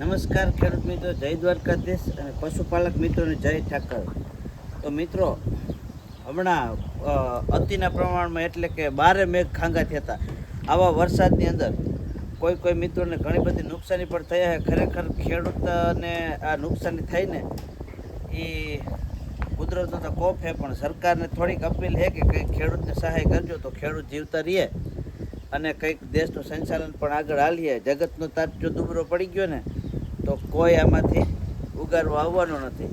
નમસ્કાર ખેડૂત મિત્રો, જય દ્વારકાધીશ અને પશુપાલક મિત્રોને જય ઠાકર. તો મિત્રો, હમણાં અતિના પ્રમાણમાં એટલે કે બારે મેઘ ખાંગા થયા હતા. આવા વરસાદની અંદર કોઈ કોઈ મિત્રોને ઘણી બધી નુકસાની પણ થયા છે ખરેખર ખેડૂતને આ નુકસાની થઈને એ કુદરતનો તો કોપ છે પણ સરકારને થોડીક અપીલ છે કે કંઈક ખેડૂતને સહાય કરજો તો ખેડૂત જીવતા રહીએ અને કંઈક દેશનું સંચાલન પણ આગળ હાલીએ જગતનો તાત જો દુબળો પડી ગયો ને તો કોઈ આમાંથી ઉગારવા આવવાનો નથી.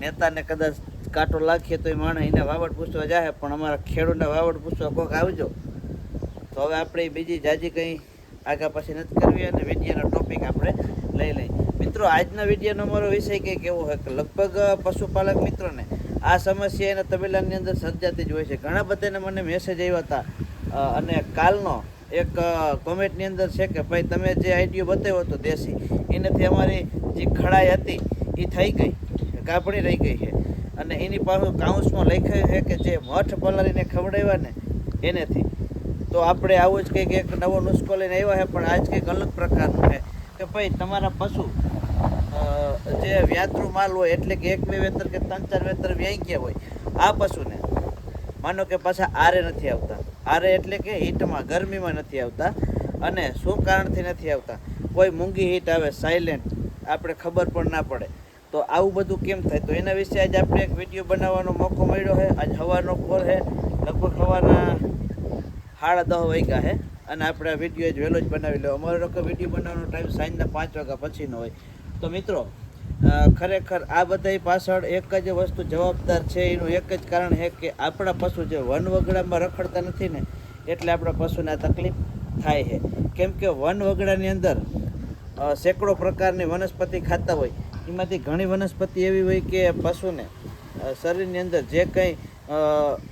નેતાને કદાચ કાંટો લાખીએ તો એ માણસ એને વાવડ પૂછવા જાય પણ અમારા ખેડૂતને વાવડ પૂછવા કોક આવજો. તો હવે આપણે બીજી જાજી કંઈ આગા પાછી નથી કરવી અને વિડીયાનો ટોપિક આપણે લઈ લઈએ. મિત્રો, આજના વિડીયોનો અમારો વિષય કંઈક એવો હોય કે લગભગ પશુપાલક મિત્રોને આ સમસ્યા એના તબેલાની અંદર સર્જાતી જ હોય છે. ઘણા બધાને મને મેસેજ આવ્યા હતા અને કાલનો એક કોમેન્ટની અંદર છે કે ભાઈ તમે જે આઈડિયો બતાવ્યો હતો દેશી, એનાથી અમારી જે ખડાઈ હતી, એ થઈ ગઈ કાપડી રહી ગઈ છે. અને એની પાછું કાઉન્સમાં લખ્યું છે કે જે મઠ પલારીને ખવડાવ્યા ને, એનેથી. તો આપણે આવું જ કંઈક એક નવો નુસ્ખો લઈને આવ્યા છે, પણ આજ કંઈક અલગ પ્રકારનું છે. કે ભાઈ તમારા પશુ જે વ્યાતરું માલ હોય, એટલે કે એક, બે વેતર કે ત્રણ, ચાર વેતર વ્યાઈ ગયા હોય, આ પશુને, માનો કે પાછા આરે નથી આવતા. આરે એટલે કે હીટમાં, ગરમીમાં નથી આવતા અને શું કારણથી નથી આવતા? કોઈ મૂંગી હીટ આવે સાયલેન્ટ આપણે ખબર પણ ના પડે. તો આવું બધું કેમ થાય? તો એના વિશે આજે આપણે એક વીડિયો બનાવવાનો મોકો મળ્યો છે. આજ સવારનો કોલ છે. લગભગ સવારના સાડા દહ વાગ્યા છે. અને આપણે આ વીડિયો વહેલો જ બનાવી લો. અમારો લોકો વીડિયો બનાવવાનો ટાઈમ સાંજના પાંચ વાગ્યા પછીનો હોય. તો મિત્રો ખરેખર આ બધાય પાછળ એક જ વસ્તુ જવાબદાર છે, એનું એક જ કારણ છે કે આપણા પશુ જે વન વગડામાં રખડતા નથી ને, એટલે આપણા પશુને તકલીફ થાય છે. કેમ કે વન વગડાની અંદર સેંકડો પ્રકારની વનસ્પતિ ખાતા હોય, એમાંથી ઘણી વનસ્પતિ એવી હોય કે પશુને શરીરની અંદર જે કંઈ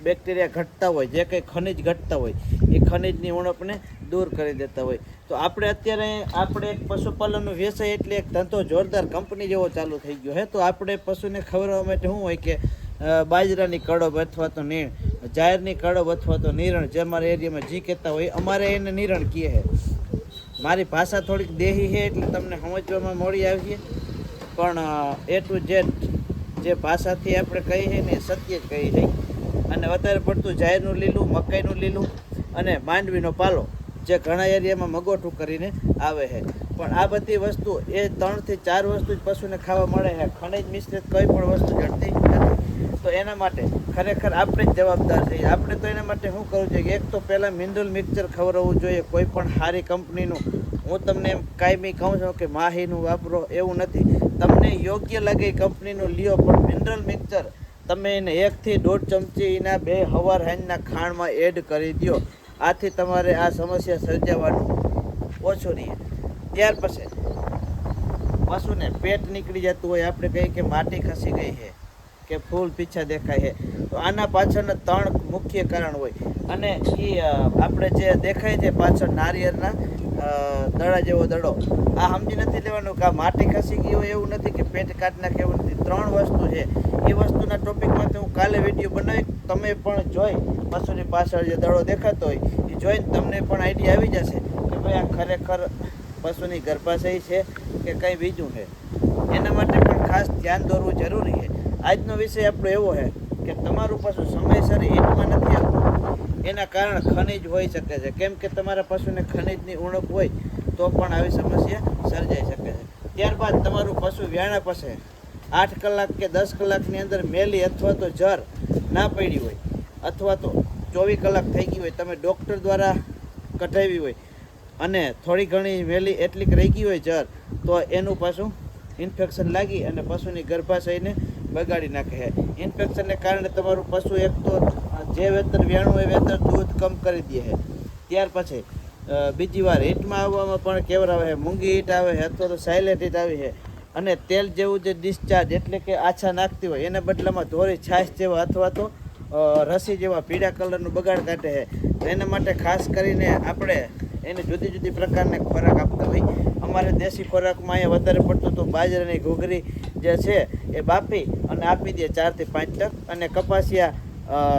બેક્ટેરિયા ઘટતા હોય, જે કંઈ ખનિજ ઘટતા હોય, એ ખનિજની ઉણપને દૂર કરી દેતા હોય. તો આપણે અત્યારે, આપણે એક પશુપાલનનો વ્યવસાય એટલે એક ધંધો જોરદાર કંપની જેવો ચાલુ થઈ ગયો છે. તો આપણે પશુને ખવડાવવા માટે શું હોય કે બાજરાની કડબ અથવા તો નીણ જાહેરની કડબ અથવા તો નિરણ, જે અમારા એરિયામાં જી કહેતા હોય, અમારે એને નિરણ કહે છે. મારી ભાષા થોડીક દેહી છે, એટલે તમને સમજવામાં મોડી આવી છે પણ એ ટુ જેડ જે ભાષાથી આપણે કહીએ છે ને સત્ય જ કહી છે. અને વધારે પડતું જાહેરનું લીલું, મકાઈનું લીલું અને માંડવીનો પાલો. જે ઘણા એરિયામાં મગોઠું કરીને આવે છે. પણ આ બધી વસ્તુ એ ત્રણથી ચાર વસ્તુ જ પશુને ખાવા મળે છે. ખનિજ મિશ્રિત કોઈ પણ વસ્તુ જડતી નથી. તો એના માટે ખરેખર આપણે જ જવાબદાર છીએ આપણે તો એના માટે શું કરવું જોઈએ? એક તો પહેલાં મિનરલ મિક્સચર ખવડાવવું જોઈએ. કોઈ પણ સારી કંપનીનું. હું તમને એમ કાયમી કહું છું કે માહીનું વાપરો એવું નથી. તમને યોગ્ય લાગે કંપનીનું લ્યો, પણ મિનરલ મિક્સચર તમે એને એકથી દોઢ ચમચી એના બે હવાર હાંજના ખાણમાં એડ કરી દો આથી તમારે આ સમસ્યા સર્જાવાનું ઓછું રહે ત્યાર પછી પશુને પેટ નીકળી જતું હોય, આપણે કહીએ કે માટી ખસી ગઈ છે, કે ફૂલ પીછા દેખાય છે. તો આના પાછળના ત્રણ મુખ્ય કારણ હોય. અને એ આપણે જે દેખાય છે પાછળ નારિયેળના દડા જેવો દડો. આ સમજી નથી લેવાનું કે આ માટી ખસી ગઈ હોય એવું નથી કે પેટ કાઢ નાખે એવું નથી. ત્રણ વસ્તુ છે. એ વસ્તુના ટોપિકમાંથી હું કાલે વીડિયો બનાવી તમે પણ જોઈ. પશુની પાછળ જે દડો દેખાતો હોય, એ જોઈને તમને પણ આઈડિયા આવી જશે કે ભાઈ આ ખરેખર પશુની ગર્ભાશય છે કે કંઈ બીજું છે. એના માટે પણ ખાસ ધ્યાન દોરવું જરૂરી છે. આજનો વિષય આપણો એવો છે કે તમારું પશુ સમયસર હિટમાં નથી આવતું. એના કારણ ખનિજ હોઈ શકે છે. કેમ કે તમારા પશુને ખનિજની ઉણપ હોય તો પણ આવી સમસ્યા સર્જાઈ શકે છે. ત્યારબાદ તમારું પશુ વ્યાણા પછી આઠ કલાક કે દસ કલાકની અંદર મેલી અથવા તો જર ના પડી હોય અથવા તો ચોવીસ કલાક થઈ ગઈ હોય, તમે ડૉક્ટર દ્વારા કઢાવી હોય અને થોડી ઘણી મેલી એટલીક રહી ગઈ હોય જર, તો એનું પાછું ઇન્ફેક્શન લાગી અને પશુની ગર્ભાશયને બગાડી નાખે છે. ઇન્ફેક્શનને કારણે તમારું પશુ એક તો જે વેતર વ્યાણું એ વેતર દૂધ કમ કરી દે છે. ત્યાર પછી બીજી વાર હીટમાં આવવામાં પણ કેવરાવે છે. મૂંગી હીટ આવે છે અથવા તો સાયલેન્ટ હીટ આવી છે. અને તેલ જેવું જે ડિસ્ચાર્જ એટલે કે આછા નાખતી હોય, એના બદલામાં ધોરી, છાશ જેવા અથવા તો રસી જેવા પીળા કલરનું બગાડ કાઢે છે. એના માટે ખાસ કરીને આપણે એને જુદી જુદી પ્રકારના ખોરાક આપતા હોય. અમારે દેશી ખોરાકમાં અહીંયા વધારે પડતું તો બાજરાની ઘૂઘરી જે છે, એ બાફી અને આપી દે ચારથી પાંચ ટક. અને કપાસિયા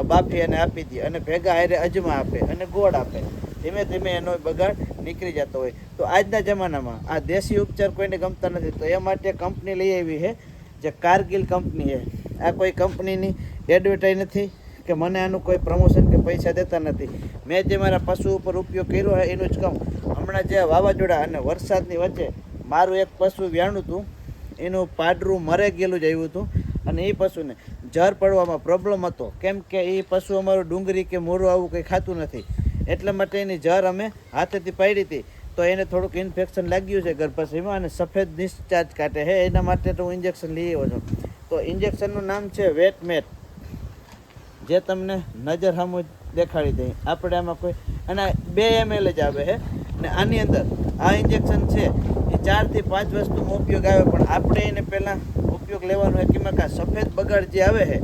બાફી અને આપી દે અને ભેગા હારે અજમા આપે અને ગોળ આપે. ધીમે ધીમે એનો બગાડ નીકળી જતો હોય. તો આજના જમાનામાં આ દેશી ઉપચાર કોઈને ગમતા નથી. તો એ માટે કંપની લઈ આવી છે, જે કારગિલ કંપની છે. આ કોઈ કંપનીની એડવર્ટાઈઝ નથી કે મને આનું કોઈ પ્રમોશન કે પૈસા દેતા નથી. મેં જે મારા પશુ ઉપર ઉપયોગ કર્યો હોય એનું જ કહું. હમણાં જે વાવાઝોડા અને વરસાદની વચ્ચે મારું એક પશુ વ્યાણું હતું. એનું પાડરું મરે ગયેલું જ આવ્યું હતું. અને એ પશુને જર પડવામાં પ્રોબ્લેમ હતો. કેમ કે એ પશુ અમારું ડુંગળી કે મોરું આવું કંઈ ખાતું નથી. એટલા માટે એની જર અમે હાથેથી પાડી હતી. તો એને થોડુંક ઇન્ફેક્શન લાગ્યું છે ગર્ભાશયમાં અને સફેદ ડિસ્ચાર્જ કાઢે હે એના માટે તો હું ઇન્જેક્શન લઈ આવ્યો છું. તો ઇન્જેક્શનનું નામ છે વેટ મેટ જે તમને નજર સામું દેખાડી દઈ. આપણે આમાં કોઈ અને બે એમએલ જ આવે છે. ને આની અંદર આ ઇન્જેક્શન છે એ ચારથી પાંચ વસ્તુમાં ઉપયોગ આવે, પણ આપણે એને પહેલાં ઉપયોગ લેવાનો હોય કેમાં કા સફેદ બગાડ જે આવે છે,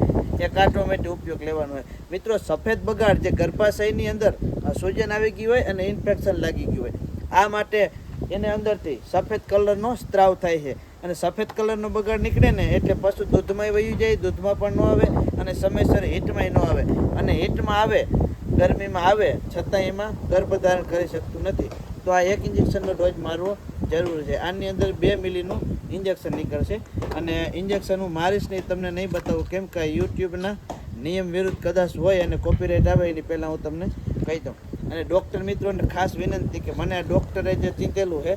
એ કાંટો માટે ઉપયોગ લેવાનો હોય. મિત્રો, સફેદ બગાડ જે ગર્ભાશયની અંદર સૂજન આવી ગયું હોય અને ઇન્ફેક્શન લાગી ગયું હોય. આ માટે એને અંદરથી સફેદ કલરનો સ્ત્રાવ થાય છે. અને સફેદ કલરનો બગાડ નીકળે ને એટલે પશુ દૂધમાંય વહી જાય, દૂધમાં પણ ન આવે અને સમયસર હીટમાંય ન આવે. અને હીટમાં આવે, ગરમીમાં આવે છતાં એમાં ગર્ભધારણ કરી શકતું નથી. તો આ એક ઇન્જેક્શનનો ડોઝ મારવો જરૂર છે. આની અંદર બે મિલીનું ઇન્જેક્શન નીકળશે. અને ઇન્જેક્શન હું મારીશ નહીં, તમને નહીં બતાવું કેમ કે યુટ્યુબના નિયમ વિરુદ્ધ કદાચ હોય અને કોપીરાઇટ આવે, એની પહેલાં હું તમને કહી દઉં. અને ડૉક્ટર મિત્રોને ખાસ વિનંતી કે મને આ ડૉક્ટરે જે ચીંધેલું છે,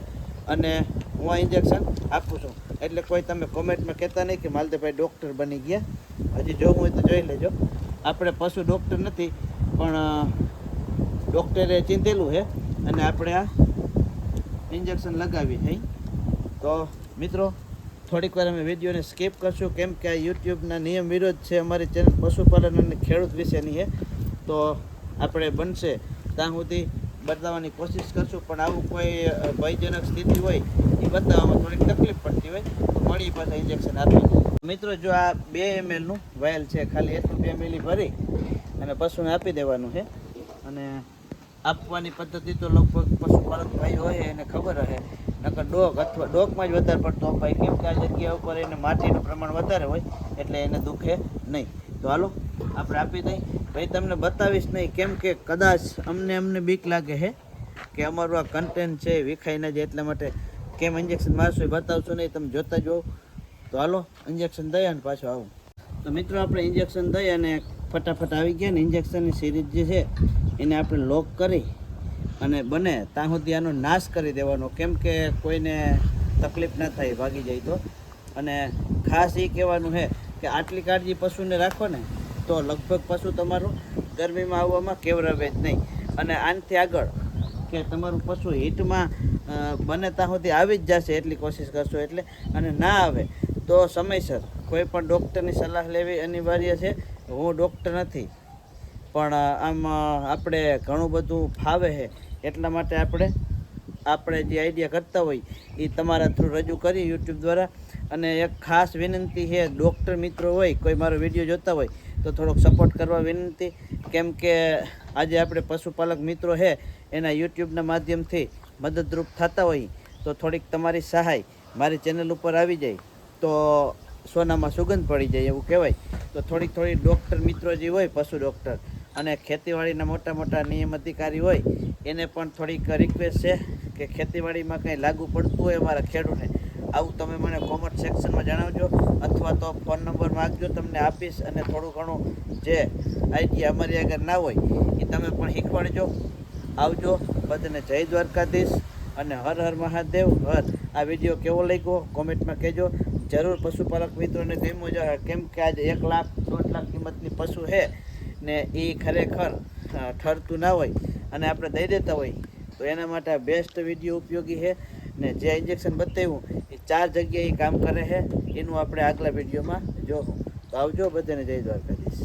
અને હું આ ઇન્જેક્શન આપું છું. એટલે કોઈ તમે કોમેન્ટમાં કહેતા નહીં કે માલદેભાઈ ડૉક્ટર બની ગયા. હજી જોવું હોય તો જોઈ લેજો. આપણે પશુ ડૉક્ટર નથી, પણ ડૉક્ટરે ચીંધેલું છે, અને આપણે આ ઇન્જેક્શન લગાવી છે. તો મિત્રો, થોડીક વાર અમે વિડીયોને સ્કીપ કરશું. કેમ કે આ યુટ્યુબના નિયમ વિરોધ છે અમારી ચેનલ પશુપાલન અને ખેડૂત વિશેની છે. તો આપણે બનશે. ત્યાં સુધી બતાવવાની કોશિશ કરશું, પણ આવું કોઈ ભયજનક સ્થિતિ હોય, એ બતાવવામાં થોડીક તકલીફ પડતી હોય, તો મળી પાછા ઇન્જેક્શન આપી મિત્રો, જો આ બે એમએલનું વાયલ છે, ખાલી એટલું બે મિલી ભરી અને પશુને આપી દેવાનું છે. અને આપવાની પદ્ધતિ તો લગભગ પશુપાલક ભાઈ હોય એને ખબર હશે. નકર ડોગ અથવા ડોકમાં જ વધારે પડતો અપાય. કેમ કે આ જગ્યા ઉપર એને માટીનું પ્રમાણ વધારે હોય, એટલે એને દુખે નહીં. તો હાલો, આપણે આપી દઈ. ભાઈ, તમને બતાવીશ નહીં, કેમ કે કદાચ અમને અમને બીક લાગે છે કે અમારું આ કન્ટેન્ટ છે વિખાઈ ન જાય, એટલા માટે કેમ ઇન્જેક્શન મારશું એ બતાવશું નહીં, તમે જોતા જો તો હાલો ઇન્જેક્શન દઈ અને પાછું આવું. તો મિત્રો, આપણે ઇન્જેક્શન દઈ અને ફટાફટ આવી ગયા ને ઇન્જેક્શનની સિરીઝ જે છે, એને આપણે લોક કરી અને બને, ત્યાં સુધી આનો નાશ કરી દેવાનો. કેમ કે કોઈને તકલીફ ના થાય, ભાગી જાય તો. અને ખાસ એ કહેવાનું છે કે આટલી કાળજી પશુને રાખો ને, તો લગભગ પશુ તમારું ગરમીમાં આવવામાં કેવરાવે જ નહીં. અને આનાથી આગળ કે તમારું પશુ હીટમાં બને ત્યાં સુધી આવી જ જશે એટલી કોશિશ કરશો એટલે, અને ના આવે, તો સમયસર કોઈ પણ ડૉક્ટરની સલાહ લેવી અનિવાર્ય છે. હું ડૉક્ટર નથી, પણ આમ આપણે ઘણું બધું ફાવે છે. એટલા માટે આપણે આપણે જે આઈડિયા કરતા હોય એ તમારા થ્રુ રજૂ કરી યુટ્યુબ દ્વારા. અને એક ખાસ વિનંતી છે ડૉક્ટર મિત્રો હોય, કોઈ મારો વીડિયો જોતા હોય, તો થોડોક સપોર્ટ કરવા વિનંતી. કેમ કે આજે આપણે પશુપાલક મિત્રો છે, એના યુટ્યુબના માધ્યમથી મદદરૂપ થતા હોય, તો થોડીક તમારી સહાય મારી ચેનલ ઉપર આવી જાય, તો સોનામાં સુગંધ પડી જાય એવું કહેવાય. તો થોડીક થોડી ડૉક્ટર મિત્રો જે હોય, પશુ ડૉક્ટર અને ખેતીવાડીના મોટા મોટા નિયમ અધિકારી હોય, એને પણ થોડીક રિક્વેસ્ટ છે કે ખેતીવાડીમાં કંઈ લાગુ પડતું હોય અમારા ખેડૂતને, આવું તમે મને કોમેન્ટ સેક્શનમાં જણાવજો, અથવા તો ફોન નંબર માગજો તમને આપીશ અને થોડું ઘણું જે આઈડિયા અમારી આગળ ના હોય, એ તમે પણ શીખવાડજો. આવજો, બધાને જય દ્વારકાધીશ અને હર હર મહાદેવ, હર. આ વીડિયો કેવો લાગ્યો? કોમેન્ટમાં કહેજો. જરૂર પશુપાલક મિત્રોને ગમ્યો જ કેમ કે આજે એક લાખ, દોઢ લાખ કિંમતની પશુ છે. ને એ ખરેખર ઠરતું ના હોય અને આપણે દઈ દેતા હોય, તો એના માટે આ બેસ્ટ વીડિયો ઉપયોગી છે. ને જે ઇન્જેક્શન બતાવ્યું, એ ચાર જગ્યાએ કામ કરે છે. એનું આપણે આગલા વિડીયોમાં જોશું. તો આવજો બધાને જય દ્વારકાધીશ.